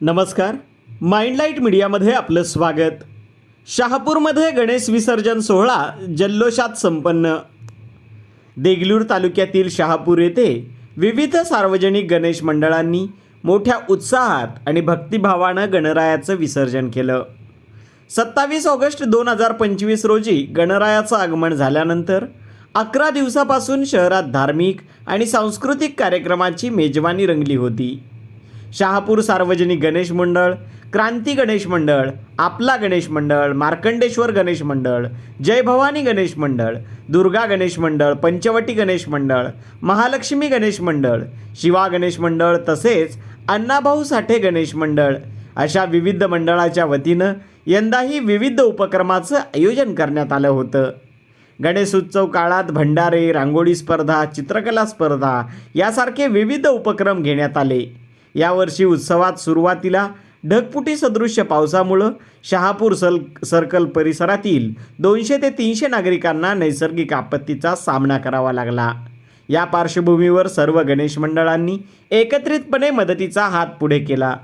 नमस्कार. माइंडलाईट मीडियामध्ये आपलं स्वागत. शहापूरमध्ये गणेश विसर्जन सोहळा जल्लोषात संपन्न. देगलूर तालुक्यातील शहापूर येथे विविध सार्वजनिक गणेश मंडळांनी मोठ्या उत्साहात आणि भक्तिभावानं गणरायाचं विसर्जन केलं. सत्तावीस ऑगस्ट दोन हजार पंचवीस रोजी गणरायाचं आगमन झाल्यानंतर अकरा दिवसापासून शहरात धार्मिक आणि सांस्कृतिक कार्यक्रमाची मेजवानी रंगली होती. शहापूर सार्वजनिक गणेश मंडळ क्रांती गणेश मंडळ आपला गणेश मंडळ मार्कंडेश्वर गणेश मंडळ जय भवानी गणेश मंडळ दुर्गा गणेश मंडळ पंचवटी गणेश मंडळ महालक्ष्मी गणेश मंडळ शिवा गणेश मंडळ तसेच अण्णाभाऊ साठे गणेश मंडळ अशा विविध मंडळाच्या वतीनं यंदाही विविध उपक्रमाचं आयोजन करण्यात आलं होतं. गणेशोत्सव काळात भंडारे रांगोळी स्पर्धा चित्रकला स्पर्धा यासारखे विविध उपक्रम घेण्यात आले. यावर्षी उत्सवात सुरुवातीला ढगफुटी सदृश्य पावसामुळं शहापूर सल सर्कल परिसरातील दोनशे ते तीनशे नागरिकांना नैसर्गिक आपत्तीचा सामना करावा लागला. या पार्श्वभूमीवर सर्व गणेश मंडळांनी एकत्रितपणे मदतीचा हात पुढे केला.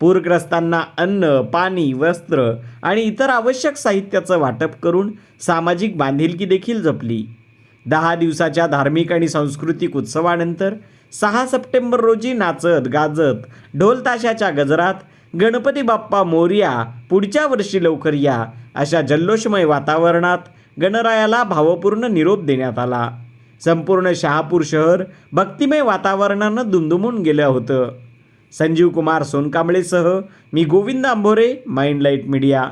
पूरग्रस्तांना अन्न पाणी वस्त्र आणि इतर आवश्यक साहित्याचं वाटप करून सामाजिक बांधिलकी देखील जपली. दहा दिवसाच्या धार्मिक आणि सांस्कृतिक उत्सवानंतर सहा सप्टेंबर रोजी नाचत गाजत ढोलताशाच्या गजरात गणपती बाप्पा मोर्या पुढच्या वर्षी लवकर या अशा जल्लोषमय वातावरणात गणरायाला भावपूर्ण निरोप देण्यात आला. संपूर्ण शहापूर शहर भक्तिमय वातावरणानं दुमदुमून गेलं होतं. संजीव कुमार सोनकांबळेसह मी गोविंद आंभोरे माइंडलाईट मीडिया.